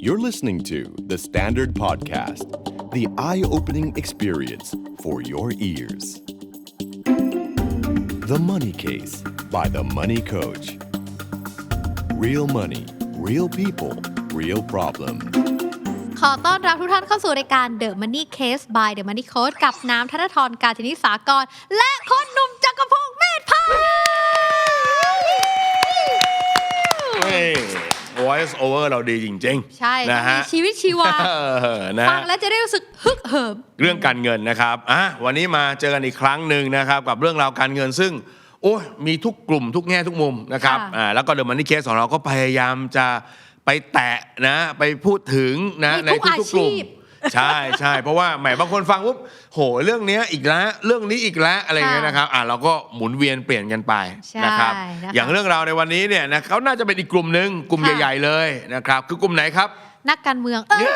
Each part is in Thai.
You're listening to The Standard Podcast, the eye opening experience for your ears. The Money Case by The Money Coach. Real money, real people, real problem. ขอต้อนรับทุกท่านเข้าสู่รายการ The Money Case by The Money Coach กับน้ำธนทรการชนิสากร และคนหนุ่ ุ voice over เราดีจริงๆใช่นะมีฮะชีวิตชีวาเออนะฟังแล้วจะได้รู้สึกฮึกเหิม เรื่องการเงินนะครับอะวันนี้มาเจอกันอีกครั้งหนึ่งนะครับ กับเรื่องราวการเงินซึ่งโอ้ยมีทุกกลุ่มทุกแง่ทุกมุมนะครับค่ะอ่าแล้วก็เดอะมันนี่เคสของเราก็พยายามจะไปแตะนะ ไปพูดถึงนะในทุกๆกลุ่ม ใช่ใช่เพราะว่าแหมบางคนฟังปุ๊บโหเรื่องเนี้ยอีกแล้วเรื่องนี้อีกแล้วอะไรเงี้ยนะครับอ่าเราก็หมุนเวียนเปลี่ยนกันไปใช่นะครับนะคะ อย่างเรื่องราวในวันนี้เนี่ยนะเขาน่าจะเป็นอีกกลุ่มหนึ่งกลุ่มค่ะใหญ่ ๆเลยนะครับ คือกลุ่มไหนครับ นักการเมืองเออ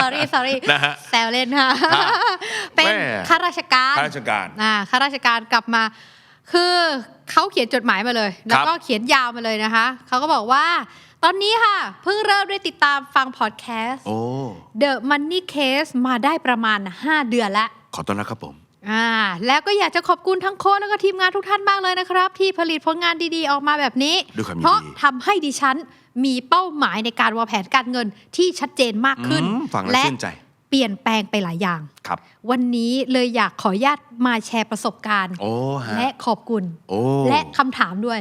sorry sorry นะฮะแซวเล่นค่ะครับเป็นแม่ ข้าราชการ ข้าราชการ อ่าข้าราชการกลับมา คือเขาเขียนจดหมายมาเลย แล้วก็ครับเขียนยาวมาเลยนะคะ เขาก็บอกว่า ตอนนี้ค่ะ เพิ่งเริ่มได้ติดตามฟังพอดแคสต์ โอ้ The Money Case มาได้ประมาณ 5 เดือนแล้ว ขอต้อนรับครับผม อ่าแล้วก็อยากจะขอบคุณทั้งโค้ชแล้วก็ทีมงานทุกท่านมากเลยนะครับ ที่ผลิตผลงานดีๆออกมาแบบนี้ ด้วยความยินดี เพราะทำให้ดิฉันมีเป้าหมายในการวางแผนการเงินที่ชัดเจนมากขึ้น อืมฟังแล้วและชื่นใจ เปลี่ยนแปลงไปหลายอย่าง ครับ วันนี้เลยอยากขออนุญาตมาแชร์ประสบการณ์ โอ้ฮะและขอบคุณ โอ้และคำถามด้วย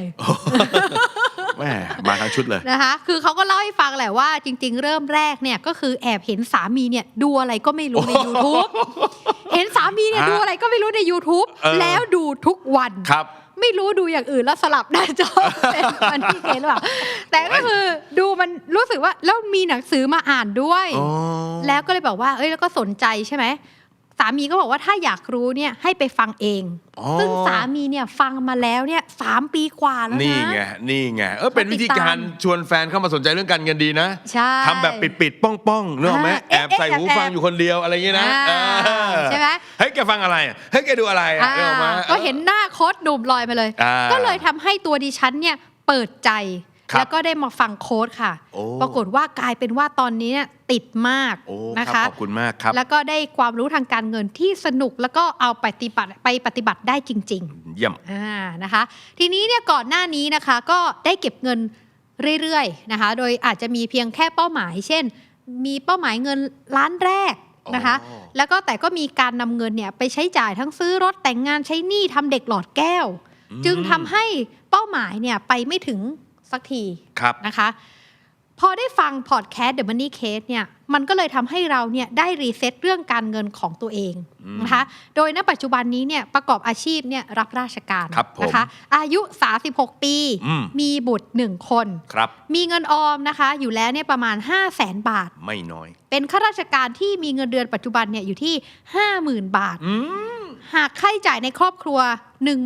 แม่มาทั้งชุดเลยนะคะ คือเขาก็เล่าให้ฟังแหละว่าจริง ๆ เริ่มแรกเนี่ยก็คือแอบเห็นสามีเนี่ยดูอะไรก็ไม่รู้ใน YouTube เห็นสามีเนี่ยฮะดูอะไรก็ไม่รู้ใน YouTube เออแล้วดูทุกวันครับไม่รู้ดูอย่างอื่นแล้วสลับหน้าจอเป็นมันที่เห็นหรือเปล่าแต่ก็คือดูมันรู้สึกว่าแล้วมีหนังสือมาอ่านด้วยอ๋อแล้วก็เลยบอกว่า เอ้ยแล้วก็สนใจใช่ไหม สามีก็บอกว่าถ้าอยากรู้เนี่ยให้ไปฟังเองอ๋อซึ่งสามีเนี่ยฟังมาแล้วเนี่ยสามปีกว่าแล้วนะ นี่ไง นี่ไง เออเป็นวิธีการชวนแฟนเข้ามาสนใจเรื่องการเงินดีนะใช่ทำแบบปิดๆ ป้องๆนึกออกไหมอ่าแอบเอ๊ะใส่หูแอบฟังอยู่คนเดียวอะไรอย่างงี้นะอ่าเออใช่ไหมเฮ้ยแกฟังอะไร เฮ้ยแกดูอะไรอะอ่านึกออกไหมก็เห็นหน้าโค้ดหนุ่มลอยมาเลยอ่าก็เลยทำให้ตัวดิฉันเนี่ยเปิดใจ ครับแล้วก็ได้มาฟังโค้ดค่ะ โอ้ ปรากฏว่ากลายเป็นว่าตอนนี้เนี่ยติดมากโอ้นะครัคะ บขอบคุณมากครับ แล้วก็ได้ความรู้ทางการเงินที่สนุกแล้วก็เอาปฏิบัติไปปฏิบัติได้จริงเยี่ยมๆอ่านะคะ ทีนี้เนี่ยก่อนหน้านี้นะคะก็ได้เก็บเงินเรื่อยๆนะคะ โดยอาจจะมีเพียงแค่เป้าหมาย เช่น มีเป้าหมายเงินล้านแรกนะคะ อ๋อ แล้วก็แต่ก็มีการนำเงินเนี่ยไปใช้จ่ายทั้งซื้อรถแต่งงานใช้หนี้ทำเด็กหลอดแก้วจึงทำให้เป้าหมายเนี่ยไปไม่ถึง สักทีครับนะคะพอได้ฟังพอดแคสต์ The Money Case เนี่ยมันก็เลยทำให้เราเนี่ยได้รีเซ็ตเรื่องการเงินของตัวเองอืมนะคะโดยณปัจจุบันนี้เนี่ยประกอบอาชีพเนี่ยรับราชการครับผมนะคะอายุ 36 ปีอืมมีบุตร 1 คนครับมีเงินออมนะคะอยู่แล้วเนี่ยประมาณ 5 0 0แสนบาท ไม่น้อย เป็นข้าราชการที่มีเงินเดือนปัจจุบันเนี่ยอยู่ที่ 50,000 บาทอืมหากค่าใช้จ่ายในครอบครัว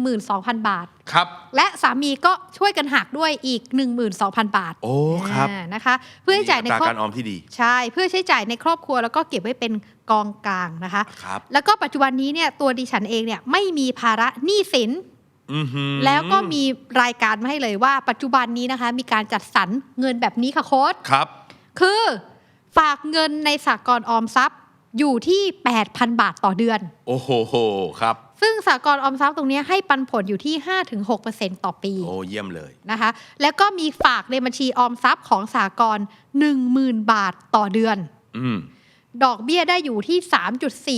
12,000 บาท ครับ และสามีก็ช่วยกันหักด้วยอีก 12,000 บาทโอ้ครับอ่านะคะ เพื่อใช้จ่ายในอัตราครอบการออมที่ดี ใช่เพื่อใช้จ่ายในครอบครัวแล้วก็เก็บไว้เป็นกองกลางนะคะครับแล้วก็ปัจจุบันนี้เนี่ยตัวดิฉันเองเนี่ยไม่มีภาระหนี้สินอือหือแล้วก็มีรายการมาให้เลยว่าปัจจุบันนี้นะคะ มีการจัดสรรเงินแบบนี้ค่ะโค้ดครับ คือฝากเงินในสากลออมทรัพย์อยู่ที่ 8,000 บาทต่อเดือน โอ้โหโหครับ ซึ่งสากลออมทรัพย์ตรงเนี้ยให้ปันผลอยู่ที่ 5-6%ต่อปีโอ้เยี่ยมเลยนะคะ แล้วก็มีฝากในบัญชีออมทรัพย์ของสากล10,000 บาทต่อเดือนอืมดอกเบี้ยได้อยู่ที่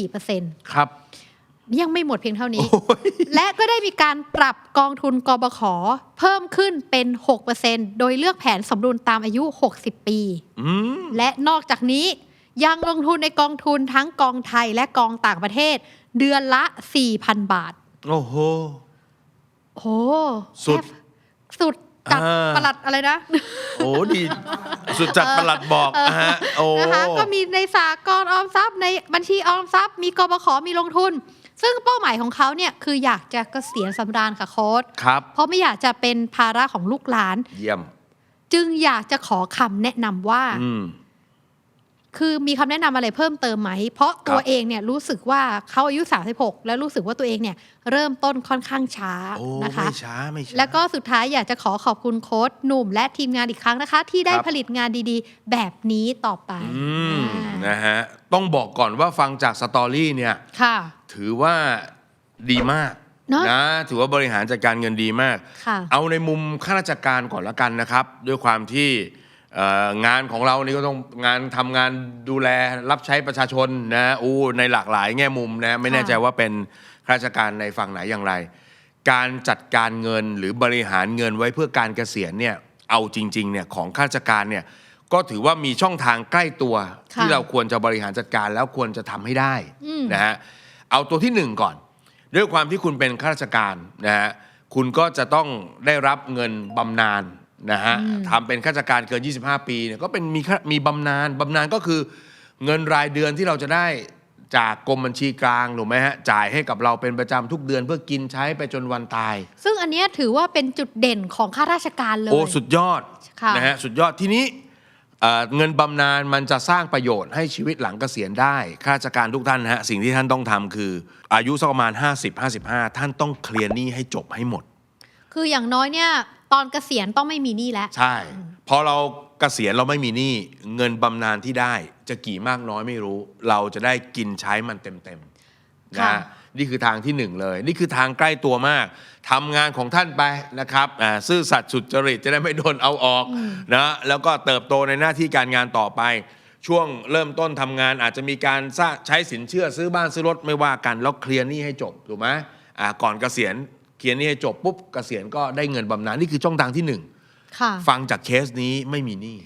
3.4%ครับยังไม่หมดเพียงเท่านี้โอ้ยและก็ได้มีการปรับกองทุนกบข เพิ่มขึ้นเป็น 6%โดยเลือกแผนสมดุลตามอายุ 60 ปีอืมและนอกจากนี้ยังลงทุนในกองทุนทั้งกองไทยและกองต่างประเทศ เดือนละ 4,000 บาท โอ้โหโหสุดแค่สุดจัดอ่า ประหลัดอะไรนะ โอ้ดี สุดจัดประหลัดบอกนะฮะโอ้ นะคะก็มีในสากลออมทรัพย์ในบัญชีออมทรัพย์ มีกบขมีลงทุน ซึ่งเป้าหมายของเขาเนี่ยคืออยากจะเกษียณสำราญค่ะโค้ดครับ เพราะไม่อยากจะเป็นภาระของลูกหลาน เยี่ยม จึงอยากจะขอคำแนะนำว่า อืม คือมีคำแนะนำอะไรเพิ่มเติมไหม เพราะตัวครับเองเนี่ยรู้สึกว่าเขาอายุ 36 แล้วรู้สึกว่าตัวเองเนี่ยเริ่มต้นค่อนข้างช้าโอ้นะคะไม่ช้าไม่ช้าแล้วก็สุดท้ายอยากจะขอขอบคุณโค้ชหนุ่ม และทีมงานอีกครั้งนะคะ ที่ได้ครับผลิตงานดีๆ แบบนี้ต่อไปอืมอ่านะฮะต้องบอกก่อนว่าฟังจากสตอรี่เนี่ยค่ะถือว่าดีมากเนอะนะถือว่าบริหารจัดการเงินดีมากค่ะเอาในมุมข้าราชการก่อนละกันนะครับ ด้วยความที่เอ่อ งานของเรานี่ก็ต้องงานทำงานดูแลรับใช้ประชาชนนะอู้ในหลากหลายแง่มุมนะไม่แน่ใจว่าเป็นข้าราชการในฝั่งไหนอย่างไร การจัดการเงินหรือบริหารเงินไว้เพื่อการเกษียณเนี่ยเอาจริงๆเนี่ยของข้าราชการเนี่ยก็ถือว่ามีช่องทางใกล้ตัวค่ะที่เราควรจะบริหารจัดการแล้วควรจะทำให้ได้อืมนะฮะเอาตัวที่หนึ่งก่อน ด้วยความที่คุณเป็นข้าราชการนะฮะคุณก็จะต้องได้รับเงินบำนาญ นะฮะทำเป็นข้าราชการเกิน 25 ปีเนี่ยก็เป็นมีค่ามีบำนาญบำนาญก็คือเงินรายเดือนที่เราจะได้จากกรมบัญชีกลางถูกไหมฮะจ่ายให้กับเราเป็นประจำทุกเดือนเพื่อกินใช้ไปจนวันตาย ซึ่งอันเนี้ยถือว่าเป็นจุดเด่นของข้าราชการเลย โอ้สุดยอดค่ะ นะฮะสุดยอดทีนี้เอ่อเงินบำนาญมันจะสร้างประโยชน์ให้ชีวิตหลังเกษียณได้ข้าราชการทุกท่านนะฮะสิ่งที่ท่านต้องทำคือ อายุสักประมาณ 50-55 ท่านต้องเคลียร์หนี้ให้จบให้หมด คืออย่างน้อยเนี่ย ตอนเกษียณต้องไม่มีหนี้แล้ว ใช่พอเราเกษียณเราไม่มีหนี้เงินบำนาญที่ได้ จะกี่มากน้อยไม่รู้ เราจะได้กินใช้มันเต็มๆค่ะนะนี่คือทางที่หนึ่งเลย นี่คือทางใกล้ตัวมากทำงานของท่านไปนะครับอ่าซื่อสัตย์สุจริตจะได้ไม่โดนเอาออกนะแล้วก็เติบโตในหน้าที่การงานต่อไป ช่วงเริ่มต้นทำงานอาจจะมีการสร้างใช้สินเชื่อซื้อบ้านซื้อรถไม่ว่ากัน แล้วเคลียร์หนี้ให้จบถูกไหมอ่าก่อนเกษียณ เคลียร์หนี้ให้จบปุ๊บเกษียณก็ได้เงินบำนาญนี่คือช่องทางที่หนึ่งค่ะฟังจากเคสนี้ไม่มีหนี้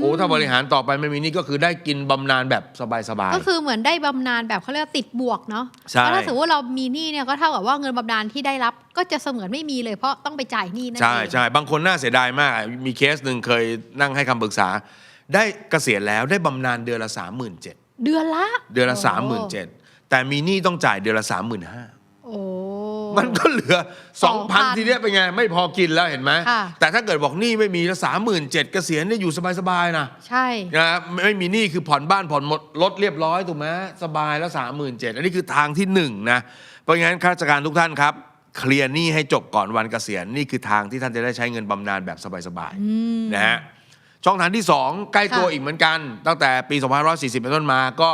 โอ้ถ้าบริหารต่อไปไม่มีหนี้ก็คือได้กินบำนาญแบบสบายก็คือเหมือนได้บำนาญแบบเขาเรียกว่าติดบวกเนาะใช่เพราะถ้าสมมติว่าเรามีหนี้เนี่ยก็เท่ากับว่าเงินบำนาญที่ได้รับ ก็จะเสมือนไม่มีเลยเพราะต้องไปจ่ายหนี้นั่นๆใช่เองใช่บางคนน่าเสียดายมาก มีเคสหนึ่งเคยนั่งให้คำปรึกษา ได้เกษียณแล้วได้บำนาญเดือนละ37,000เดือนละ เดือนละโ37,000แต่มีหนี้ต้องจ่ายเดือนละ35,000โอ้ มันก็เหลือ 2,000 2,000ทีเนี้ยเป็นไง ไม่พอกินแล้วเห็นไหมค่ะ แต่ถ้าเกิดบอกหนี้ไม่มีแล้ว37,000เกษียณเนี่ยอยู่สบายๆนะใช่ นะไม่ไม่มีหนี้คือผ่อนบ้านผ่อนหมดรถเรียบร้อยถูกไหมสบายแล้วสามหมื่นเจ็ดอันนี้คือทางที่หนึ่งนะเพราะงั้นข้าราชการทุกท่านครับ เคลียร์หนี้ให้จบก่อนวันเกษียณนี่คือทางที่ท่านจะได้ใช้เงินบำนาญแบบสบายๆนะฮะ ช่องทางที่ 2 ใกล้ตัวค่ะอีกเหมือนกัน ตั้งแต่ปี 2540 เป็นต้นมาก็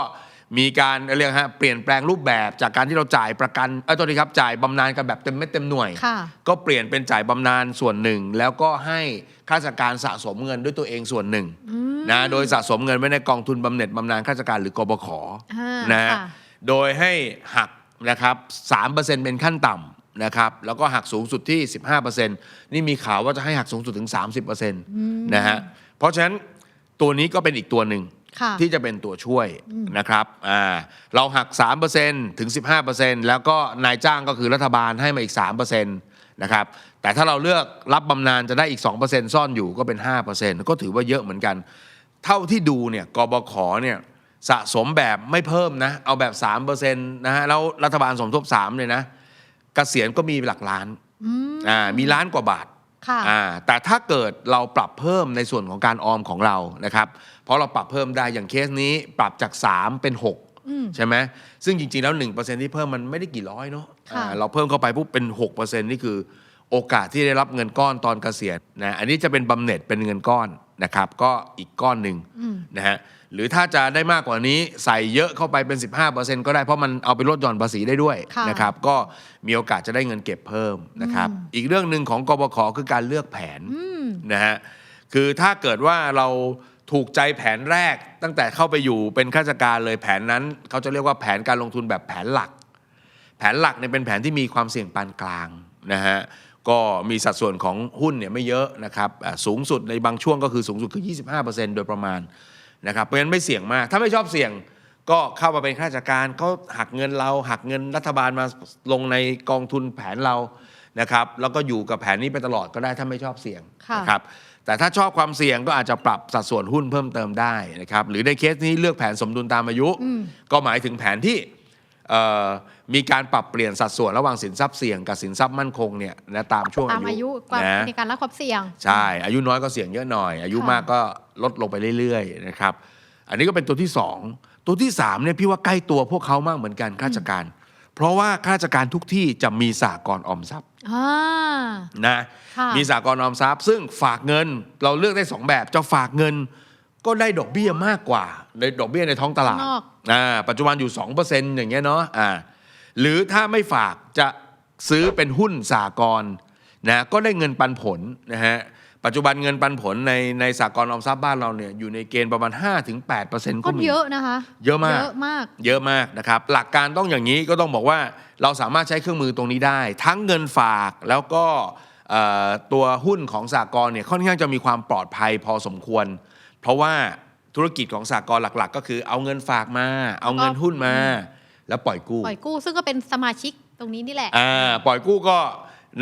มีการเรียกฮะเปลี่ยนแปลงรูปแบบจากการที่เราจ่ายประกันเออตัวนี้ครับจ่ายบำนาญกันแบบเต็มเม็ดเต็มหน่วยค่ะก็เปลี่ยนเป็นจ่ายบำนาญส่วนหนึ่ง แล้วก็ให้ข้าราชการสะสมเงินด้วยตัวเองส่วนหนึ่งนะโดยสะสมเงินไว้ในกองทุนบำเหน็จบำนาญข้าราชการหรือกบขอ่านะฮะค่ะโดยให้หักนะครับ3%เป็นขั้นต่ำนะครับแล้วก็หักสูงสุดที่ 15%นี่มีข่าวว่าจะให้หักสูงสุดถึง 30%นะฮะเพราะฉะนั้นตัวนี้ก็เป็นอีกตัวหนึ่งค่ะ ที่จะเป็นตัวช่วยนะครับอ่าเราหัก 3%ถึง 15%แล้วก็นายจ้างก็คือรัฐบาลให้มาอีก 3%นะครับแต่ถ้าเราเลือกรับบำนาญจะได้อีก 2%ซ่อนอยู่ก็เป็น 5%ก็ถือว่าเยอะเหมือนกัน เท่าที่ดูเนี่ยกบขเนี่ยสะสมแบบไม่เพิ่มนะ เอาแบบ 3%นะฮะแล้วรัฐบาลสมทบ3เลยนะเกษียณก็มีหลักล้านอ่ามีล้านกว่าบาทค่ะอ่าแต่ถ้าเกิดเราปรับเพิ่มในส่วนของการออมของเรานะครับ เพราะเราปรับเพิ่มได้อย่างเคสนี้ปรับจาก 3 เป็น 6 ใช่ไหมซึ่งจริง ๆ แล้ว 1%ที่เพิ่มมันไม่ได้กี่ร้อยเนาะค่ะอ่าเราเพิ่มเข้าไปปุ๊บเป็น 6%นี่คือโอกาสที่ได้รับเงินก้อนตอนเกษียณนะอันนี้จะเป็นบำเหน็จเป็นเงินก้อนนะครับ ก็อีกก้อนหนึ่งนะฮะหรือถ้าจะได้มากกว่านี้ใส่เยอะเข้าไปเป็น 15%ก็ได้เพราะมันเอาไปลดหย่อนภาษีได้ด้วยค่ะนะครับ ก็มีโอกาสจะได้เงินเก็บเพิ่มนะครับ อีกเรื่องหนึ่งของกบขคือการเลือกแผนนะฮะคือถ้าเกิดว่าเรา ถูกใจแผนแรกตั้งแต่เข้าไปอยู่เป็นข้าราชการเลยแผนนั้นเขาจะเรียกว่าแผนการลงทุนแบบแผนหลัก แผนหลักเนี่ยเป็นแผนที่มีความเสี่ยงปานกลางนะฮะก็มีสัดส่วนของหุ้นเนี่ยไม่เยอะนะครับอ่าสูงสุดในบางช่วงก็คือสูงสุดคือ 25%โดยประมาณนะครับเพราะฉะนั้นไม่เสี่ยงมาก ถ้าไม่ชอบเสี่ยงก็เข้ามาเป็นข้าราชการเขาหักเงินเรา หักเงินรัฐบาลมาลงในกองทุนแผนเรานะครับแล้วก็อยู่กับแผนนี้ไปตลอดก็ได้ถ้าไม่ชอบเสี่ยงค่ะนะครับ แต่ถ้าชอบความเสี่ยงก็อาจจะปรับสัดส่วนหุ้นเพิ่มเติมได้นะครับหรือในเคสนี้เลือกแผนสมดุลตามอายุ ก็หมายถึงแผนที่เอ่อมีการปรับเปลี่ยนสัดส่วนระหว่างสินทรัพย์เสี่ยงกับสินทรัพย์มั่นคงเนี่ยนะตามช่วงตามอายุความนะในการรับความเสี่ยง ใช่ อายุน้อยก็เสี่ยงเยอะหน่อย อายุค่ะมากก็ลดลงไปเรื่อยๆนะครับอันนี้ก็เป็นตัวที่สองตัวที่สามเนี่ยพี่ว่าใกล้ตัวพวกเขามากเหมือนกันข้าราชการ เพราะว่าข้าราชการทุกที่จะมีสากลออมทรัพย์อ่า นะค่ะ มีสากลออมทรัพย์ ซึ่งฝากเงินเราเลือกได้สองแบบจะฝากเงิน ก็ได้ดอกเบี้ยมากกว่าในดอกเบี้ยในท้องตลาดข้างนอก อ่าปัจจุบันอยู่ 2%อย่างเงี้ยเนาะอ่าหรือถ้าไม่ฝากจะซื้อเป็นหุ้นสากลนะก็ได้เงินปันผลนะฮะ ปัจจุบันเงินปันผลในในสากลออมทรัพย์บ้านเราเนี่ยอยู่ในเกณฑ์ประมาณ 5-8%ก็ก็มีเยอะนะคะ เยอะมากเยอะมากเยอะมากนะครับ หลักการต้องอย่างนี้ก็ต้องบอกว่าเราสามารถใช้เครื่องมือตรงนี้ได้ ทั้งเงินฝากแล้วก็เอ่อตัวหุ้นของสากลเนี่ยค่อนข้างจะมีความปลอดภัยพอสมควร เพราะว่าธุรกิจของสากลหลัก ๆ ก็คือเอาเงินฝากมา เอาเงินหุ้นมา แล้วปล่อยกู้ปล่อยกู้ซึ่งก็เป็นสมาชิกตรงนี้นี่แหละอ่าปล่อยกู้ก็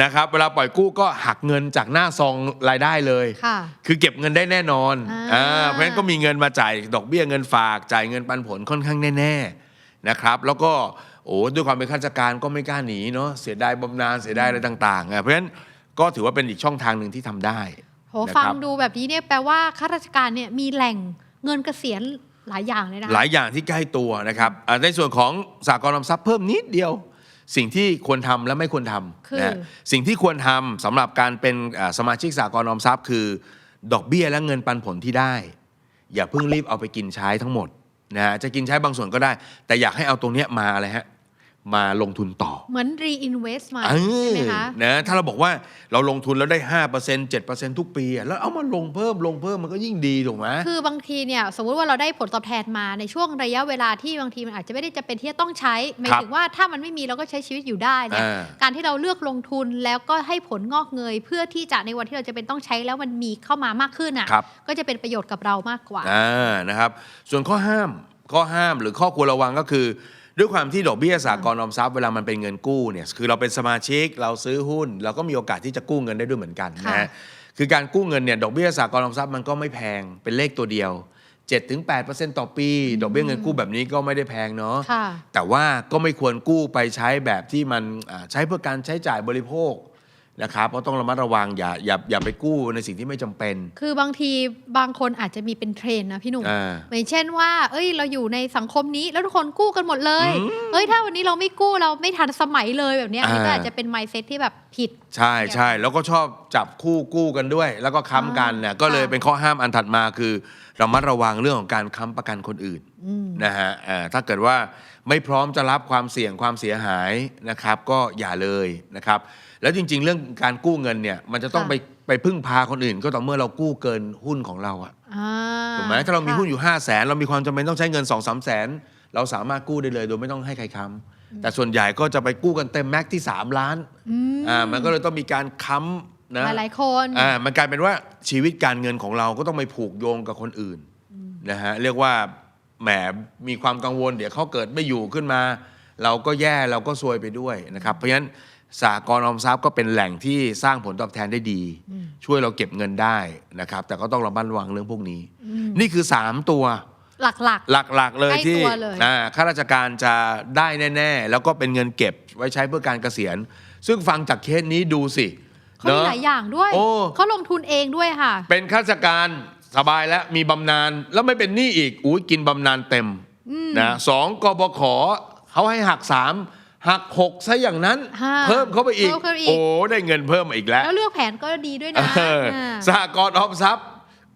นะครับเวลาปล่อยกู้ก็หักเงินจากหน้าซองรายได้เลย ค่ะ คือเก็บเงินได้แน่นอนอ่าเพราะฉะนั้นก็มีเงินมาจ่ายดอกเบี้ยเงินฝาก จ่ายเงินปันผลค่อนข้างแน่ๆนะครับ แล้วก็โอ้ด้วยความเป็นข้าราชการก็ไม่กล้าหนีเนาะเสียดายบำนาญเสียดายอะไรต่างๆอะเพราะฉะนั้นก็ถือว่าเป็นอีกช่องทางหนึ่งที่ทำได้ โหนะครับ ฟังดูแบบนี้เนี่ยแปลว่าข้าราชการเนี่ยมีแหล่งเงินเกษียณหลายอย่างเลยนะคะหลายอย่างที่ใกล้ตัวนะครับอ่าในส่วนของสากลออมทรัพย์เพิ่มนิดเดียว สิ่งที่ควรทำและไม่ควรทคือำนะสิ่งที่ควรทำสำหรับการเป็นอ่าสมาชิกสากลออมทรัพย์คือ ดอกเบี้ยและเงินปันผลที่ได้ อย่าเพิ่งรีบเอาไปกินใช้ทั้งหมดนะฮะจะกินใช้บางส่วนก็ได้ แต่อยากให้เอาตรงเนี้ยมาอะไรฮะ มาลงทุนต่อ เหมือน reinvest มาเอใช่อไหมคะนะถ้าเราบอกว่าเราลงทุนแล้วได้ 5% 7%ทุกปีอะแล้วเอามาลงเพิ่มลงเพิ่มมันก็ยิ่งดีถูกไหมคือบางทีเนี่ยสมมุติว่าเราได้ผลตอบแทนมาในช่วงระยะเวลาที่บางทีมันอาจจะไม่ได้จะเป็นที่จะต้องใช้หมายครับถึงว่าถ้ามันไม่มีเราก็ใช้ชีวิตอยู่ได้เนี่ยอ่าการที่เราเลือกลงทุนแล้วก็ให้ผลงอกเงย เพื่อที่จะในวันที่เราจะเป็นต้องใช้แล้วมันมีเข้ามามากขึ้นอะครับก็จะเป็นประโยชน์กับเรามากกว่าอ่านะครับ ส่วนข้อห้ามข้อห้ามหรือข้อควรระวังก็คือ ด้วยความที่ดอกเบี้ยสากลออมทรัพย์เวลามันเป็นเงินกู้เนี่ยคือเราเป็นสมาชิกเราซื้อหุ้น เราก็มีโอกาสที่จะกู้เงินได้ด้วยเหมือนกันนะค่ะฮะคือการกู้เงินเนี่ยดอกเบี้ยสากลออมทรัพย์มันก็ไม่แพงเป็นเลขตัวเดียว7-8%ต่อปี ดอกเบี้ยเงินกู้แบบนี้ก็ไม่ได้แพงเนาะค่ะแต่ว่าก็ไม่ควรกู้ไปใช้แบบที่มันอ่าใช้เพื่อการใช้จ่ายบริโภค นะครับก็ต้องระมัดระวังอย่าอย่าอย่าไปกู้ในสิ่งที่ไม่จำเป็น คือบางทีบางคนอาจจะมีเป็นเทรนด์นะพี่หนุ่มอ่าอย่างเช่นว่า เอ้ย เราอยู่ในสังคมนี้แล้วทุกคนกู้กันหมดเลย เอ้ยถ้าวันนี้เราไม่กู้เราไม่ทันสมัยเลยแบบเนี้ยอันนี้ก็อ่าอาจจะเป็น mindset ที่แบบผิด ใช่ใช่แล้วก็ชอบจับคู่กู้กันด้วย แล้วก็ค้ำกันเนี่ยก็เลยค่ะเป็นข้อห้ามอันถัดมาคือ ระมัดระวังเรื่องของการค้ำประกันคนอื่นอืมนะฮะเอ่อถ้าเกิดว่าไม่พร้อมจะรับความเสี่ยงความเสียหายนะครับ ก็อย่าเลยนะครับ แล้วจริง ๆ เรื่องการกู้เงินเนี่ย มันจะต้องค่ะไปไปพึ่งพาคนอื่น ก็ต่อเมื่อเรากู้เกินหุ้นของเราอะอ่าถูกไหมถ้าเรามีค่ะหุ้นอยู่5 0 0แสนเรามีความจำเป็นต้องใช้เงิน2องสามแสนเราสามารถกู้ได้เลย โดยไม่ต้องให้ใครค้ำแต่ส่วนใหญ่ก็จะไปกู้กันเต็มแม็กซ์ที่ 3 ล้านอืมอ่ามันก็เลยต้องมีการค้ำ นะหลายๆคนอ่ามันกลายเป็นว่าชีวิตการเงินของเราก็ต้องไปผูกโยงกับคนอื่นนะฮะเรียกว่าแหมมีความกังวล เดี๋ยวเขาเกิดไม่อยู่ขึ้นมา เราก็แย่เราก็ซวยไปด้วยนะครับ เพราะฉะนั้นสากลออมทรัพย์ก็เป็นแหล่งที่สร้างผลตอบแทนได้ดี ช่วยเราเก็บเงินได้นะครับ แต่ก็ต้องระมัดระวังเรื่องพวกนี้ นี่คือ 3 ตัวหลักหลักๆเลยใกล้ที่ตัวเลยอ่าข้าราชการจะได้แน่ ๆ แล้วก็เป็นเงินเก็บไว้ใช้เพื่อการเกษียณ ซึ่งฟังจากเคสนี้ดูสิๆ เขามีหลายอย่างด้วย โอ้ เขาลงทุนเองด้วยค่ะ เป็นข้าราชการสบายแล้วมีบำนาญแล้วไม่เป็นหนี้อีกอุ้ยกินบำนาญเต็มนะสองกบขเขาให้หักสามหักหกซะอย่างนั้น ฮะเพิ่มเข้าไปอีกเพิ่มเข้าไปอีก โอ้ได้เงินเพิ่มมาอีกแล้ว แล้วเลือกแผนก็ดีด้วยนะเอออ่า สหกรณ์ออมทรัพย์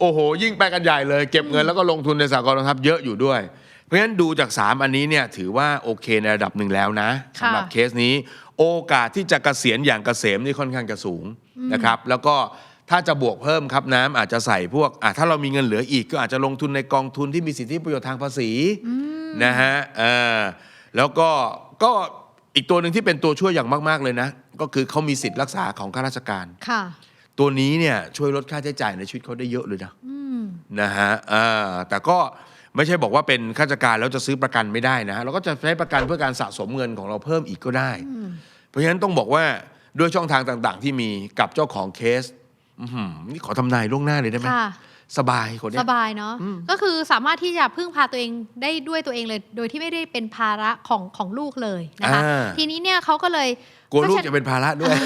โอ้โห ยิ่งไปกันใหญ่เลย เก็บเงินแล้วก็ลงทุนในสหกรณ์ออมทรัพย์เยอะอยู่ด้วย เพราะฉะนั้นดูจาก 3 อันนี้เนี่ยถือว่าโอเคในระดับหนึ่งแล้วนะค่ะ สำหรับเคสนี้ โอกาสที่จะเกษียณอย่างเกษมนี่ค่อนข้างจะสูงนะครับ แล้วก็ถ้าจะบวกเพิ่มครับน้ำอาจจะใส่พวกอะถ้าเรามีเงินเหลืออีกก็อาจจะลงทุนในกองทุนที่มีสิทธิประโยชน์ทางภาษีนะฮะเออแล้วก็ก็อีกตัวหนึ่งที่เป็นตัวช่วยอย่างมาก ๆ เลยนะ ก็คือเขามีสิทธิ์รักษาของข้าราชการ ค่ะ ตัวนี้เนี่ยช่วยลดค่าใช้จ่ายในชีวิตเขาได้เยอะเลยนะอืม นะฮะอ่าแต่ก็ไม่ใช่บอกว่าเป็นข้าราชการแล้วจะซื้อประกันไม่ได้นะฮะเราก็จะใช้ประกันเพื่อการสะสมเงินของเราเพิ่มอีกก็ได้ เพราะฉะนั้นต้องบอกว่าด้วยช่องทางต่างๆ ที่มีกับเจ้าของเคสอื้อหือนี่ขอทำนายล่วงหน้าเลยได้ไหมค่ะ สบายคนเนี้สย บายเนาะก็คือสามารถที่จะพึ่งพาตัวเองได้ด้วยตัวเองเลย โดยที่ไม่ได้เป็นภาระของของลูกเลยนะคะ อ่า ทีนี้เนี่ยเขาก็เลย กลัวลูกก็ฉันจะเป็นภาระด้วย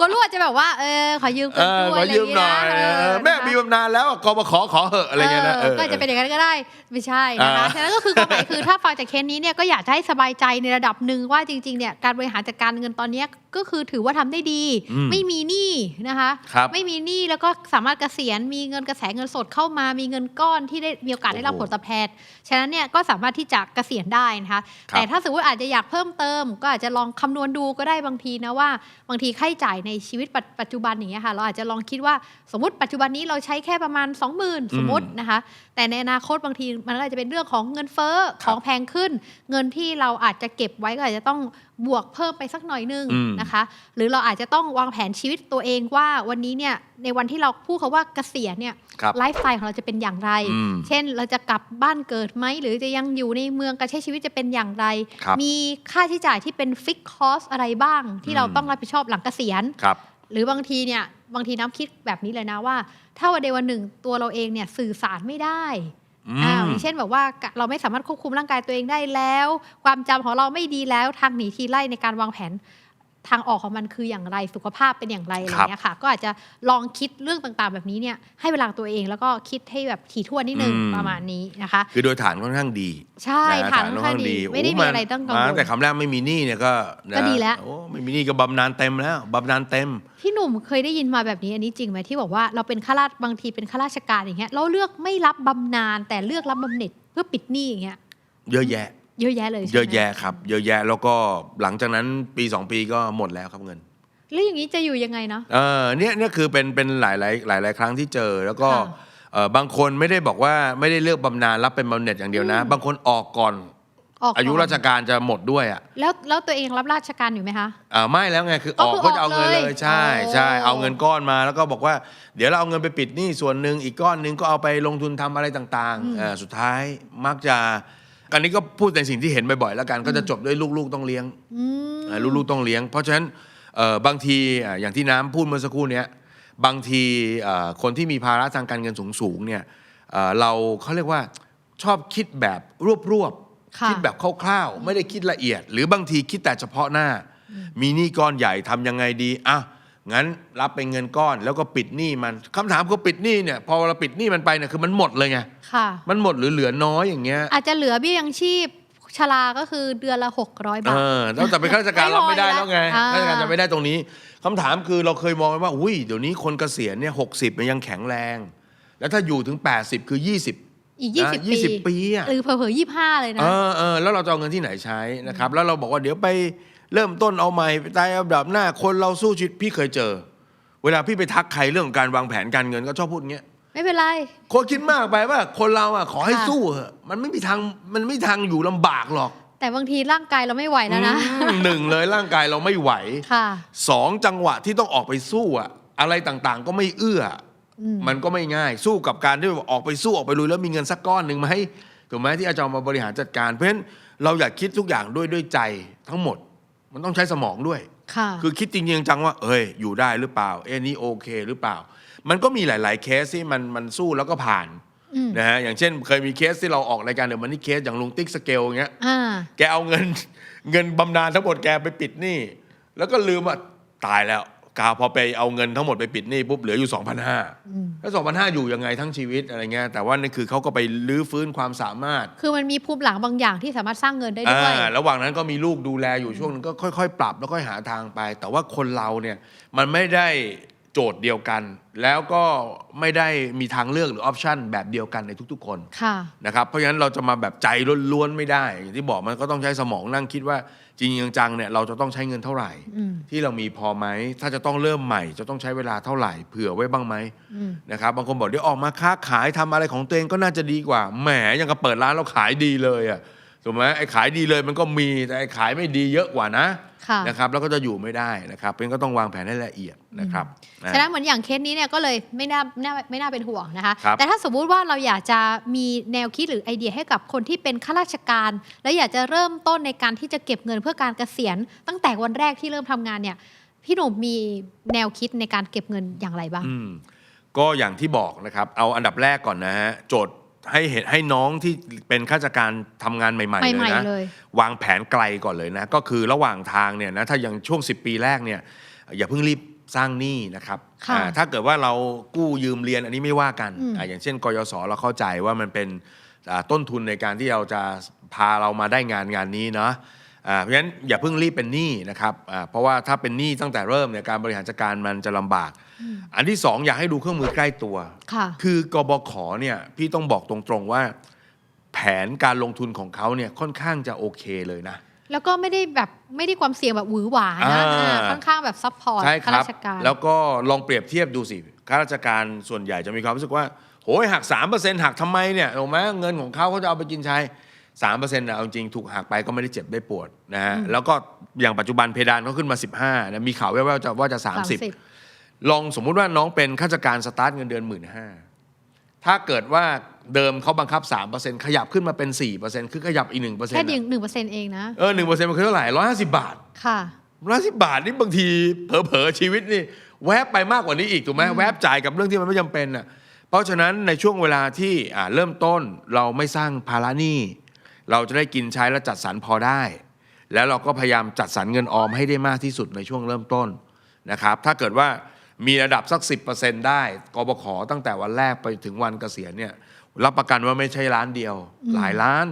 ก็ลูกอาจจะแบบว่าเออขอยืมเอเงินอด้วยขออะไรอยืย่ามงหเงี้น่อยยเอเอออแม่นะคะมีบำนาญแล้วกบขอขอเหอะอะไรเงี้ยนะเออก็อาจจะเป็นอย่างนั้นก็ได้ไม่ใช่นะคะอ่าฉะนั้นก็คือความหมายคือถ้าฟังจากเคสนี้เนี่ยก็อยากจะให้สบายใจในระดับหนึ่งว่าจริงๆเนี่ยการบริหารจัดการเงินตอนเนี้ย ก็คือถือว่าทำได้ดีอืมไม่มีหนี้นะคะครับไม่มีหนี้แล้วก็สามารถเกษียณมีเงินกระแสเงินสดเข้ามา มีเงินก้อนที่ได้มีโอกาสได้รับโอ้ผโหลตอบแทนฉะนั้นเนี่ยก็สามารถที่จะเกษียณได้นะคะครับแต่ถ้าสมมติอาจจะอยากเพิ่มเติม ก็อาจจะลองคำนวณดูก็ได้บางทีนะว่า บางทีค่าใช้จ่ายในชีวิตปัจปัจจุบันอย่างเงี้ยค่ะเราอาจจะลองคิดว่าสมมติปัจจุบันนี้เราใช้แค่ประมาณ 20,000 สมมตินะคะ แต่ในอนาคตบางทีมันก็อาจจะเป็นเรื่องของเงินเฟ้อครับของแพงขึ้น เงินที่เราอาจจะเก็บไว้ก็อาจจะต้องบวกเพิ่มไปสักหน่อยนึงอืมนะคะ หรือเราอาจจะต้องวางแผนชีวิตตัวเองว่าวันนี้เนี่ยในวันที่เราพูดคาว่าเกษียณเนี่ยครับไลฟ์สไตล์ของเราจะเป็นอย่างไรอืมเช่นเราจะกลับบ้านเกิดไหมหรือจะยังอยู่ในเมืองการใช้ชีวิตจะเป็นอย่างไรครับมีค่าใช้จ่ายที่เป็นฟิกคอสอะไรบ้าง ที่เราอืมต้องรับผิดชอบหลังเกษียณครับหรือบางทีเนี่ยบางทีน้ำคิดแบบนี้เลยนะว่า ถ้าวันใดวันหนึ่งตัวเราเองเนี่ยสื่อสารไม่ได้อืมอ่าอย่างเช่นแบบว่าเราไม่สามารถควบคุมร่างกายตัวเองได้แล้ว ความจำของเราไม่ดีแล้วทางหนีทีไล่ในการวางแผน ทางออกของมันคืออย่างไรสุขภาพเป็นอย่างไรอะไรอย่างเงี้ยค่ะ ก็อาจจะลองคิดเรื่องต่างๆ แบบนี้เนี่ยให้เวลาตัวเองแล้วก็คิดให้แบบถี่ถ้วนนิดนึงอืมประมาณนี้นะคะ คือโดยฐานค่อนข้างดี ใช่นะฐานค่อนข้างดี ไม่ได้มีอะไรต้องกังวมาลตั้งแต่คำแรกไม่มีหนี้เนี่ยก็นะก็ดีแล้วโอ้ไม่มีหนี้ก็บำนาญเต็มแล้วบำนาญเต็มพี่หนุ่มเคยได้ยินมาแบบนี้อันนี้จริงไหมที่บอกว่าเราเป็นข้าราชบางทีเป็นข้าราชการอย่างเงี้ยเราเลือกไม่รับบำนาญแต่เลือกรับบำเหน็จเพื่อปิดหนี้อย่างเงี้ยเยอะแยะ เยอะแยะเลยใช่ไหมเยอะแยะครับ เยอะแยะแล้วก็หลังจากนั้นปีสองปีก็หมดแล้วครับเงิน แล้วอย่างนี้จะอยู่ยังไงเนาะเออเนี่ยเนี่ยคือเป็นเป็นหลายหลายหลายหลายครั้งที่เจอแล้วก็ค่ะเออบางคนไม่ได้บอกว่าไม่ได้เลือกบำนาญรับเป็นบำเหน็จอย่างเดียวนะอืมบางคนออกก่อนออกก่นอายุราชการจะหมดด้วยอะแล้วแล้วตัวเองรับราชการอยู่ไหมคะอ่าไม่แล้วไงคืออ๋อออกคือก็จะเอาเงินออกเลเลยยใช่อ๋อใช่เอาเงินก้อนมาแล้วก็บอกว่า เดี๋ยวเราเอาเงินไปปิดหนี้ส่วนหนึ่งอีกก้อนหนึ่งก็เอาไปลงทุนทำอะไรต่างอืมๆอ่าสุดท้ายมักจะ อันนี้ก็พูดในสิ่งที่เห็นบ่อยๆแล้วกันก็จะจบด้วยลูกๆต้องเลี้ยงอืมอ่าลูกๆต้องเลี้ยง เพราะฉะนั้นเอ่อบางทีอ่าอย่างที่น้ำพูดเมื่อสักครู่เนี้ยบางทีเอ่อคนที่มีภาระทางการเงินสูงๆเนี่ยเอ่อเราเขาเรียกว่าชอบคิดแบบรวบๆค่ะคิดแบบคร่าวๆ ไม่ได้คิดละเอียด หรือบางทีคิดแต่เฉพาะหน้า มีหนี้ก้อนใหญ่ทำยังไงดีอะ งั้นรับเป็นเงินก้อนแล้วก็ปิดหนี้มันคำถามคือปิดหนี้เนี่ยพอเราปิดหนี้มันไปเนี่ยคือมันหมดเลยไงค่ะ มันหมดหรือเหลือน้อยอย่างเงี้ยอาจจะเหลือเบี้ยยังชีพชราก็คือเดือนละหกร้อยเอบาท อแล้วแต่เป็นข้าราชการไม่เราพอไม่ได้อยู่แล้วไงแล้วข้าราชการอ่าจะไม่ได้ตรงนี้คำถามคือเราเคยมองกันว่าอุ้ยเดี๋ยวนี้คนเกษียณเนี่ยหกสิบยังแข็งแรง แล้วถ้าอยู่ถึง 80 คือ 20 อีกยี่สิบนะยี่สิบปีอะ หรือเผลอๆยี่ห้าเลยนะ เออเออแล้วเราจะเอาเงินที่ไหนใช้นะครับ แล้วเราบอกว่าเดี๋ยวไป เริ่มต้นเอาใหม่ไปตายอันดับหน้า คนเราสู้ชีวิตพี่เคยเจอ เวลาพี่ไปทักใครเรื่องของการวางแผนการเงินก็ชอบพูดอย่างเงี้ยไม่เป็นไรคนคิดมากไปว่าคนเราอะขอให้ค่ะสู้เถอะมันไม่มีทางมันไม่มีทางอยู่ลำบากหรอก แต่บางทีร่างกายเราไม่ไหวแล้วนะอืมหนึ่งเลยร่างกายเราไม่ไหวค่ะสองจังหวะที่ต้องออกไปสู้อะอะไรต่างๆก็ไม่เอื้ออมมันก็ไม่ง่ายสู้กับการที่ออกไปสู้ออกไปลุยแล้วมีเงินสักก้อนหนึ่งไหมถูกไหมที่อาจารย์มาบริหารจัดการเพราะฉะนั้นเราอยากคิดทุกอย่างด้วยด้วยใจทั้งหมด มันต้องใช้สมองด้วย ค่ะ คือคิดจริงๆจังว่า เอ้ย อยู่ได้หรือเปล่า เอ้นี่โอเคหรือเปล่า มันก็มีหลาย ๆ เคสที่มันมันสู้แล้วก็ผ่านอืม นะฮะอย่างเช่น เคยมีเคสที่เราออกรายการเดี๋ยวมันนี่เคสอย่างลุงติ๊กสเกลอย่างเงี้ย อ่า แกเอาเงิน เงินบำนาญทั้งหมดแกไปปิดหนี้แล้วก็ลืมว่าตายแล้ว กาพอไปเอาเงินทั้งหมดไปปิดหนี้ปุ๊บเหลืออยู่ 2,500แล้ว2,500 อยู่ยังไงทั้งชีวิตอะไรเงี้ยแต่ว่านี่คือเขาก็ไปลื้อฟื้นความสามารถ คือมันมีภูมิหลังบางอย่างที่สามารถสร้างเงินได้ด้วยอ่าระหว่างนั้นก็มีลูกดูแลอยู่ช่วงนึงก็ค่อยๆ ปรับแล้วค่อยหาทางไป แต่ว่าคนเราเนี่ยมันไม่ได้ โจทย์เดียวกัน แล้วก็ไม่ได้มีทางเลือกหรือออปชันแบบเดียวกันในทุกๆ คนค่ะนะครับเพราะฉะนั้นเราจะมาแบบใจล้วนๆไม่ได้อย่างที่บอกมันก็ต้องใช้สมองนั่งคิดว่าจริงๆจังๆเนี่ยเราจะต้องใช้เงินเท่าไหร่อืมที่เรามีพอไหมถ้าจะต้องเริ่มใหม่ จะต้องใช้เวลาเท่าไหร่เผื่อไว้บ้างไหมอืมนะครับบางคนบอกเดี๋ยวออกมาค้าขายทำอะไรของตัวเองก็น่าจะดีกว่าแหมยังกับเปิดร้านเราขายดีเลยอะ ถูกไหมไอ้ขายดีเลยมันก็มีแต่ไอ้ขายไม่ดีเยอะกว่านะค่ะนะครับแล้วก็จะอยู่ไม่ได้นะครับเพราะฉะนั้นก็ต้องวางแผนให้ละเอียดนะครับนะฉะนั้นเหมือนอย่างเคสนี้เนี่ยก็เลยไม่น่าไม่น่าไม่น่าเป็นห่วงนะคะครับแต่ถ้าสมมุติว่าเราอยากจะมีแนวคิดหรือไอเดียให้กับคนที่เป็นข้าราชการ แล้วอยากจะเริ่มต้นในการที่จะเก็บเงินเพื่อการเกษียณ ตั้งแต่วันแรกที่เริ่มทำงานเนี่ยพี่หนุ่มมีแนวคิดในการเก็บเงินอย่างไรบ้างอืมก็อย่างที่บอกนะครับเอาอันดับแรกก่อนนะฮะโจทย์ ให้เห็นให้น้องที่เป็นข้าราชการทำงานใหม่ ๆ เลยใหม่นะ ๆเลย วางแผนไกลก่อนเลยนะ ก็คือระหว่างทางเนี่ยนะถ้าอย่างช่วง 10 ปีแรกเนี่ยอย่าเพิ่งรีบสร้างหนี้นะครับค่ะอ่าถ้าเกิดว่าเรากู้ยืมเรียนอันนี้ไม่ว่ากันอืมอ่าอย่างเช่น กยศเราเข้าใจว่ามันเป็นอ่าต้นทุนในการที่เราจะพาเรามาได้งานงานนี้เนาะอ่า เพราะฉะนั้นอย่าเพิ่งรีบเป็นหนี้นะครับอ่าเพราะว่าถ้าเป็นหนี้ตั้งแต่เริ่มเนี่ยการบริหารจัดการมันจะลำบาก อันที่สองอยากให้ดูเครื่องมือใกล้ตัวค่ะคือกบขเนี่ยพี่ต้องบอกตรงๆว่า แผนการลงทุนของเขาเนี่ยค่อนข้างจะโอเคเลยนะแล้วก็ไม่ได้แบบไม่ได้ความเสี่ยงแบบหวือหวานะอ่าอ่าค่อนข้างแบบซัพพอร์ตใช่คข้ารับราชการแล้วก็ลองเปรียบเทียบดูสิข้าราชการส่วนใหญ่จะมีความรู้สึกว่าโหยหัก3%หักทำไมเนี่ยถูกไหมเงินของเขาเขาจะเอาไปกินใช้ สามเปอร์เซ็นต์เอาจริงถูกหักไปก็ไม่ได้เจ็บได้ปวดนะฮะแล้วก็อย่างปัจจุบันเพดานเขาขึ้นมา 15นะมีข่าวแว่วๆจะว่าจะ 30 ลองสมมุติว่าน้องเป็นข้าราชการสตาร์ทเงินเดือนหมื่นห้าถ้าเกิดว่าเดิมเขาบังคับ 3%ขยับขึ้นมาเป็น 4%คือขยับอีก 1%แค่เดียงหนึ่งเปอร์เซ็นต์เองนะ เออหนึ่งเปอร์เซ็นต์มันคือเท่าไหร่ร้อยห้าสิบบาท ค่ะร้อยสิบบาทนี่บางทีเผลอๆชีวิตนี่ แวบไปมากกว่านี้อีกถูกไหมแวบจ่ายกับเรื่องที่มันไม่จำเป็นอะเพราะฉะนั้นในช่วงเวลาที่อ่าเริ่มต้นเราไม่สร้างภาระหนี้ เราจะได้กินใช้และจัดสรรพอได้ แล้วเราก็พยายามจัดสรรเงินออมให้ได้มากที่สุดในช่วงเริ่มต้นนะครับ ถ้าเกิดว่ามีระดับสัก 10%ได้กบขตั้งแต่วันแรกไปถึงวันเกษียณเนี่ยรับประกันว่าไม่ใช่ล้านเดียว หลายล้าน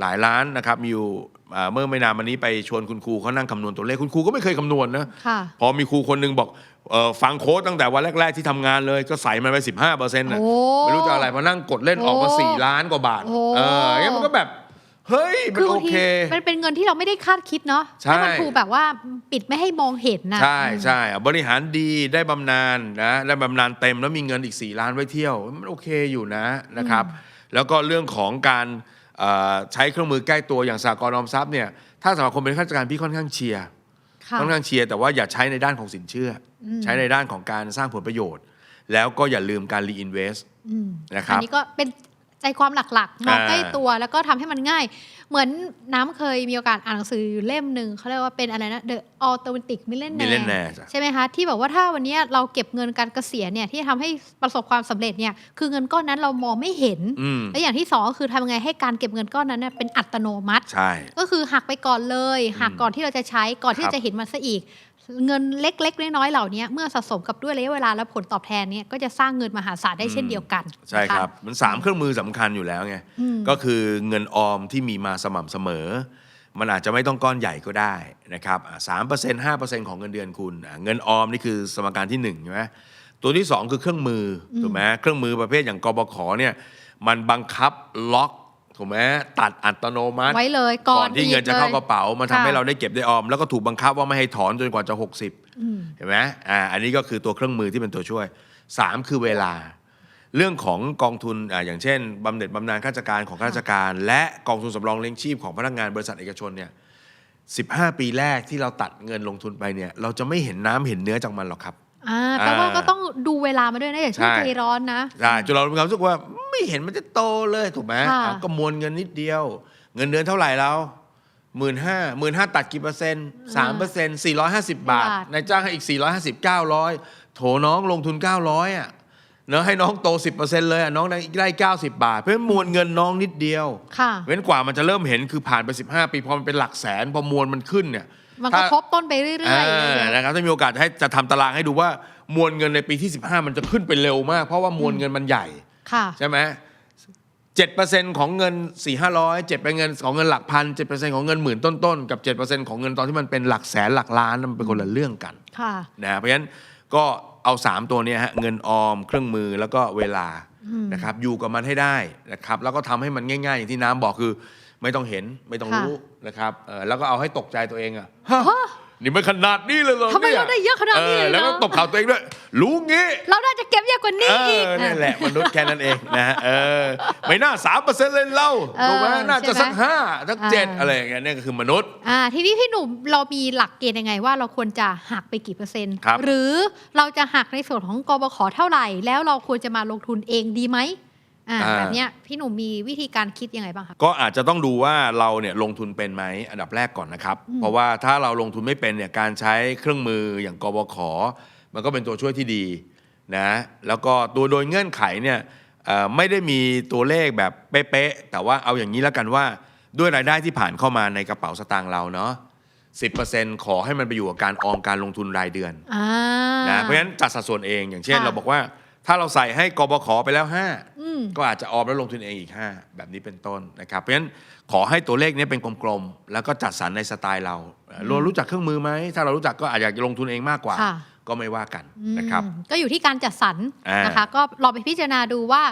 หลายล้านนะครับมีอยู่อ่าเมื่อไม่นานมานี้ไปชวนคุณครูเขานั่งคำนวณตัวเลขคุณครูก็ไม่เคยคำนวณนะค่ะพอมีครูคนหนึงบอกเออฟังโค้ดตั้งแต่วันแรก ๆ ที่ทำงานเลยก็ใส่มันไป 15เปอร์เซ็นต์โอ้ไม่รู้จะอะไรมานั่งกดเล่นออกมาโอ้4ล้านกว่าบาทโอ้เอออย่างเงี้ยมันก็แบบ เฮ้ย มันคือโอบางทีเคมันเป็นเงินที่เราไม่ได้คาดคิดเนาะใช่ แล้วมันถูกแบบว่าปิดไม่ให้มองเห็นนะ ใช่ใช่บริหารดีได้บำนาญนะได้บำนาญเต็มแล้วมีเงินอีก 4 ล้านไว้เที่ยว มันโอเคอยู่นะนะครับ แล้วก็เรื่องของการเอ่อใช้เครื่องมือใกล้ตัวอย่างสากลออมทรัพย์เนี่ยถ้าสำหรับคนเป็นข้าราชการพี่ค่อนข้างเชียร์ ค่ะค่อนข้างเชียร์แต่ว่าอย่าใช้ในด้านของสินเชื่ออใช้ในด้านของการสร้างผลประโยชน์ แล้วก็อย่าลืมการ reinvest อืมนะครับ อันี้ก็เป็น ใจความหลักๆมองอ่าใกล้ตัวแล้วก็ทำให้มันง่าย เหมือนน้ำเคยมีโอกาสอ่านหนังสืออยู่เล่มหนึ่งเขาเรียกว่าเป็นอะไรนะ The Automatic Millionaire Millionaire จ้ะใช่ไหมคะ ที่บอกว่าถ้าวันนี้เราเก็บเงินการเกษียณเนี่ยที่ทำให้ประสบความสำเร็จเนี่ยคือเงินก้อนนั้นเรามองไม่เห็นอืมและอย่างที่สองก็คือทำยังไงให้การเก็บเงินก้อนนั้นเนยเป็นอัตโนมัติใช่ก็คือหักไปก่อนเลย หักก่อนที่เราจะใช้ก่อนที่ครับจะเห็นมันซะอีก เงินเล็ก ๆ น้อยๆเหล่านี้เมื่อสะสมกับด้วยระยะเวลาและผลตอบแทนเนี่ยก็จะสร้างเงินมหาศาลได้เช่นเดียวกัน ใช่นะะครับ มันสามเครื่องมือสำคัญอยู่แล้วไงอืมก็คือเงินออมที่มีมาสม่ำเสมอ มันอาจจะไม่ต้องก้อนใหญ่ก็ได้นะครับสามเปอร์เซ็นต์ห้าเปอร์เซ็นต์ของเงินเดือนคุณอะเงินออมนี่คือสมการที่หนึ่งใช่ไหมตัวที่สองคือเครื่องมืออถูกไหมเครื่องมือประเภทอย่างกบขเนี่ยมันบังคับล็อก ถูกไหมตัดอัตโนมัติ ไว้เลยก่อนที่เงินจะเข้าหยิบกลยระเป๋ามันทำให้ค่ะ เราได้เก็บได้ออม แล้วก็ถูกบังคับว่าไม่ให้ถอนจนกว่าจะ 60 อืม เห็นไหมอ่า อันนี้ก็คือตัวเครื่องมือที่เป็นตัวช่วย 3 คือเวลา เรื่องของกองทุนอ่าอย่างเช่นบำเหน็จบำนาญข้าราชการของข้าราชการ และกองทุนสำรองเลี้ยงชีพของพนักงานบริษัทเอกชนเนี่ย15 ปีแรกที่เราตัดเงินลงทุนไปเนี่ยเราจะไม่เห็นน้ำเห็นเนื้อจากมันหรอกครับ อ่าแปลว่าอ่าก็ต้องดูเวลามาด้วยนะอย่าช่วงใช่ใจร้อนนะใช่จนเรามีความรู้สึกว่าไม่เห็นมันจะโตเลยถูกไหมค่ะอะก็มวลเงินนิดเดียว เงินเดือนเท่าไหร่แล้วหมื่นห้าหมื่นห้าตัดกี่เปอร์เซ็นต์สามเปอร์เซ็นต์สี่ร้อยห้าสิบบาทบาทนายจ้างให้อีกสี่ร้อยห้าสิบเก้าร้อยโถน้องลงทุนเก้าร้อยอะเนอะให้น้องโตสิบเปอร์เซ็นต์เลยอะน้องได้ได้เก้าสิบบาท เพราะฉะนั้นมวลเงินน้องนิดเดียวค่ะเว้นกว่ามันจะเริ่มเห็นคือผ่านไป15ปีพอมันเป็นหลักแสนพอมวลมันขึ้นเนี่ย มันก็ถ้าทบต้นไปเรื่อยๆอ่าเรื่อยๆนะครับถ้ามีโอกาสให้จะทำตารางให้ดูว่ามวลเงินในปีที่ 15 มันจะขึ้นไปเร็วมาก เพราะว่ามวลเงินมันใหญ่ค่ะใช่ไหมเจ็ดเปอร์เซ็นต์ของเงินสี่ห้าร้อยเจ็ดเป็นเงินของเงินหลักพันเจ็ดเปอร์เซ็นต์ของเงินหมื่นต้นๆกับเจ็ดเปอร์เซ็นต์ของเงินตอนที่มันเป็นหลักแสนหลักล้านมันเป็นคนละเรื่องกันค่ะนะเพราะฉะนั้นก็เอา 3 ตัวเนี้ยฮะเงินออมเครื่องมือแล้วก็เวลานะครับอยู่กับมันให้ได้นะครับแล้วก็ทำให้มันง่ายๆ อย่างที่น้ำบอกคือ ไม่ต้องเห็นไม่ต้องค่ะรู้นะครับเออแล้วก็เอาให้ตกใจตัวเองอะฮะนี่มันขนาดนี้เลยเหรอทำไมเราได้เยอะขนาดนี้เลยออแล้วก็เนอะตบข่าวตัวเองด้วย รู้งี้เราน่าจะเก็บเยอะกว่านี้เออีก อนั่นแหละมนุษย์แค่นั้นเองนะฮะเออไม่น่าสามเปอร์เซ็นต์เลยเราเออถูกไหมน่าจะสักใช่ไหมห้าสักเจ็ดอ่า อะไรอย่างเงี้ยเนี่ยก็คือมนุษย์ อ่าทีนี้พี่หนุ่มเรามีหลักเกณฑ์ยังไงว่าเราควรจะหักไปกี่เปอร์เซ็นต์ ครับ หรือเราจะหักในส่วนของกบขเท่าไหร่ แล้วเราควรจะมาลงทุนเองดีไหม อ่าอ่าแบบเนี้ยพี่หนุ่มมีวิธีการคิดยังไงบ้างคะ ก็อาจจะต้องดูว่าเราเนี่ยลงทุนเป็นไหมอันดับแรกก่อนนะครับเพราะว่าถ้าเราลงทุนไม่เป็นเนี่ยการใช้เครื่องมืออย่างกบข มันก็เป็นตัวช่วยที่ดีนะแล้วก็ตัวโดยเงื่อนไขเนี่ยเอ่อไม่ได้มีตัวเลขแบบเป๊ะๆแต่ว่าเอาอย่างนี้แล้วกันว่าด้วยรายได้ที่ผ่านเข้ามาในกระเป๋าสตางค์เราเนาะ10%ขอให้มันไปอยู่กับการออมการลงทุนรายเดือน อ่า นะเพราะฉะนั้นจัดสัดส่วนเองอย่างเช่น ค่ะ เราบอกว่า ถ้าเราใส่ให้กบขไปแล้วอืม5ก็อาจจะออมแล้วลงทุนเองอีก 5 แบบนี้เป็นต้นนะครับ เพราะฉะนั้นขอให้ตัวเลขนี้เป็นกลมๆ แล้วก็จัดสรรในสไตล์เราเรารู้จักเครื่องมือไหม ถ้าเรารู้จักก็อาจจะลงทุนเองมากกว่าค่ะก็ไม่ว่ากันนะครับอืมก็อยู่ที่การจัดสรรอ่านนะคะ ก็ลองไปพิจารณาดูว่า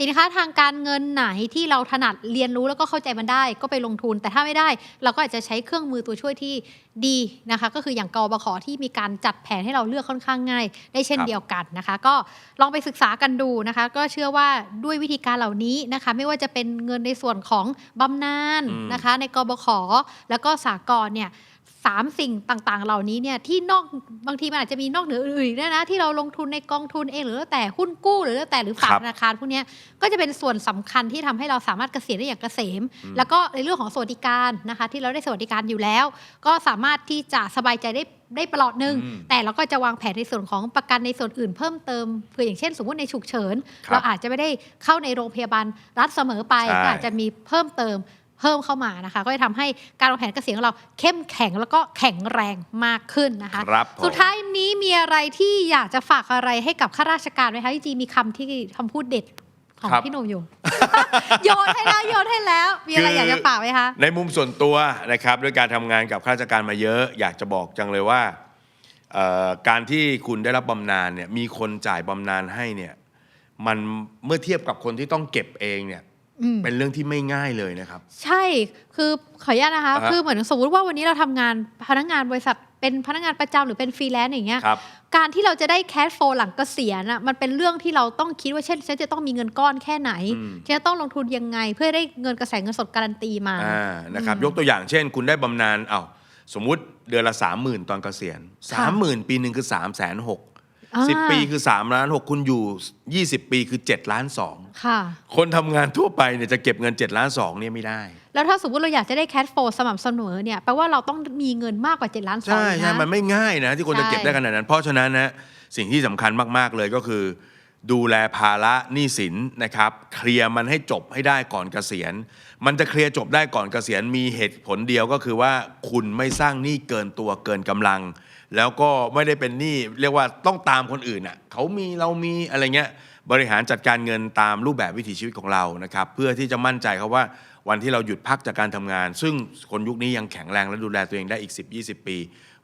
สินค้าทางการเงินไหนที่เราถนัดเรียนรู้แล้วก็เข้าใจมันได้ ก็ไปลงทุน แต่ถ้าไม่ได้ เราก็อาจจะใช้เครื่องมือตัวช่วยที่ดีนะคะ ก็คืออย่างกอบขอที่มีการจัดแผนให้เราเลือกค่อนข้างง่าย ได้เช่นเดียวกันนะคะ ก็ลองไปศึกษากันดูนะคะ ก็เชื่อว่าด้วยวิธีการเหล่านี้นะคะ ไม่ว่าจะเป็นเงินในส่วนของบำนาญอืมนะคะ ในกอบขแล้วก็สากลเนี่ย สามสิ่งต่างๆ เหล่านี้เนี่ยที่นอกบางทีมันอาจจะมีนอกเหนืออื่นอีกด้วยนะที่เราลงทุนในกองทุนเองหรือแล้วแต่หุ้นกู้หรือแล้วแต่หรือฝากครับธนาคารพวกเนี้ยก็จะเป็นส่วนสำคัญที่ทำให้เราสามารถเกษียณได้อย่างเกษม แล้วก็ในเรื่องของสวัสดิการนะคะ ที่เราได้สวัสดิการอยู่แล้ว ก็สามารถที่จะสบายใจได้ได้ปลอดหนึ่งอืมแต่เราก็จะวางแผนในส่วนของประกันในส่วนอื่นเพิ่มเติมเพื่ออย่างเช่น สมมติในฉุกเฉินครับเราอาจจะไม่ได้เข้าในโรงพยาบาลรัฐเสมอไปใช่ก็อาจจะมีเพิ่มเติม เพิ่มเข้ามานะคะ ก็จะทำให้การวางแผนเกษียณของเราเข้มแข็งแล้วก็แข็งแรงมากขึ้นนะคะ ครับผม สุดท้ายนี้มีอะไรที่อยากจะฝากอะไรให้กับข้าราชการไหมคะพี่จีมีคำที่คำพูดเด็ดของครับ พี่หนุ่มอยู่ โยนให้แล้วโยนให้แล้ว มีอะไรคือออยากจะฝากไหมคะ ในมุมส่วนตัวนะครับด้วยการทำงานกับข้าราชการมาเยอะ อยากจะบอกจังเลยว่าเอ่อการที่คุณได้รับบำนาญเนี่ยมีคนจ่ายบำนาญให้เนี่ยมันเมื่อเทียบกับคนที่ต้องเก็บเองเนี่ย อืม เป็นเรื่องที่ไม่ง่ายเลยนะครับ ใช่ คือขออนุญาตนะคะ อ่าฮะ คือเหมือนสมมติว่าวันนี้เราทำงานพนักงานบริษัท เป็นพนักงานประจำหรือเป็นฟรีแลนซ์อย่างเงี้ย ครับ การที่เราจะได้แคชโฟหลังเกษียณอะมันเป็นเรื่องที่เราต้องคิดว่าเช่นฉันจะต้องมีเงินก้อนแค่ไหนอืม ฉันจะต้องลงทุนยังไง เพื่อได้เงินกระแสเงินสดการันตีมา อ่านะครับยกตัวอย่างเช่น คุณได้บำนาญเอาวสมมุติเดือนละสามหมื่นตอนเกษียณสามหมื่นปีหนึ่งคือสามแสนหก อ่า สิบปีคือ3ล้าน6คุณอยู่20ปีคือ7ล้าน2ค่ะ คนทำงานทั่วไปเนี่ยจะเก็บเงิน7ล้าน2เนี่ยไม่ได้ แล้วถ้าสมมติเราอยากจะได้แคชโฟสม่ำเสมอเนี่ยแปลว่าเราต้องมีเงินมากกว่า7ล้านสองใช่อีกใช่ นะ มันไม่ง่ายนะ ที่คนจะใช่เก็บได้ขนาดนั้น เพราะฉะนั้นนะสิ่งที่สำคัญมาก ๆ เลยก็คือ ดูแลภาระหนี้สินนะครับ เคลียร์มันให้จบให้ได้ก่อนเกษียณ มันจะเคลียร์จบได้ก่อนเกษียณมีเหตุผลเดียวก็คือว่าคุณไม่สร้างหนี้เกินตัวเกินกำลัง แล้วก็ไม่ได้เป็นหนี้เรียกว่าต้องตามคนอื่นอะเขามีเรามีอะไรเงี้ยบริหารจัดการเงินตามรูปแบบวิถีชีวิตของเรานะครับเพื่อที่จะมั่นใจครับว่าวันที่เราหยุดพักจากการทำงาน ซึ่งคนยุคนี้ยังแข็งแรงและดูแลตัวเองได้อีก 10-20 ปี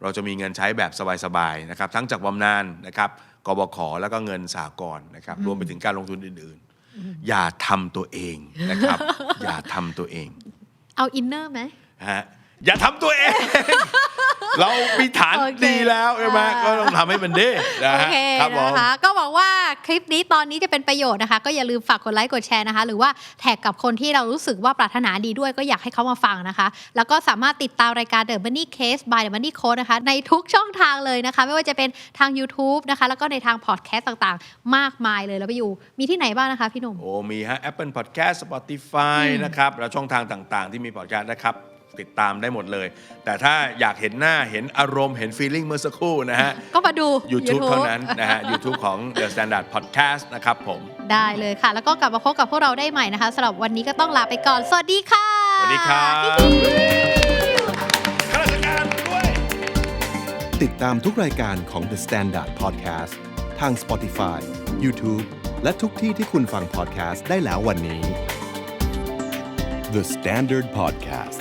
เราจะมีเงินใช้แบบสบายๆนะครับทั้งจากบำนาญนะครับกบขแล้วก็เงินสากลนะครับรวมไปถึงการลงทุนอื่นๆ อย่าทำตัวเองนะครับ อย่าทำตัวเอง เอาอินเนอร์ไหมฮะ อย่าทำตัวเอง เรามีฐานโอเคดีแล้วใช่ไหมอ่า ก็ต้องทำให้มันดีนะโอฮะเคครับผม นะคะก็หวังว่าคลิปนี้ตอนนี้จะเป็นประโยชน์นะคะ ก็อย่าลืมฝากกดไลค์กดแชร์นะคะ หรือว่าแท็กกับคนที่เรารู้สึกว่าปรารถนาดีด้วยก็อยากให้เขามาฟังนะคะ แล้วก็สามารถติดตามรายการ The Money Case by The Money Code นะคะ ในทุกช่องทางเลยนะคะ ไม่ว่าจะเป็นทาง YouTube นะคะ แล้วก็ในทางพอดแคสต์ต่างๆ มากมายเลยแล้วไปอยู่มีที่ไหนบ้างนะคะพี่หนุ่ม โอ้มีฮะ Apple Podcast Spotify นะครับ แล้วช่องทางต่างๆ ที่มีพอดแคสต์นะครับ ติดตามได้หมดเลย แต่ถ้าอยากเห็นหน้าเห็นอารมณ์เห็นฟีลลิ่งเมื่อสักครู่นะฮะ ก็มาดู YouTube เท่านั้นนะฮะ YouTube ของ The Standard Podcast นะครับผมได้เลยค่ะ แล้วก็กลับมาพบกับพวกเราได้ใหม่นะคะสำหรับวันนี้ก็ต้องลาไปก่อน สวัสดีค่ะ สวัสดีครับข้าราชการด้วย ติดตามทุกรายการของ The Standard Podcast ทาง Spotify, YouTube และทุกที่ที่คุณฟัง podcast ได้แล้ววันนี้ The Standard Podcast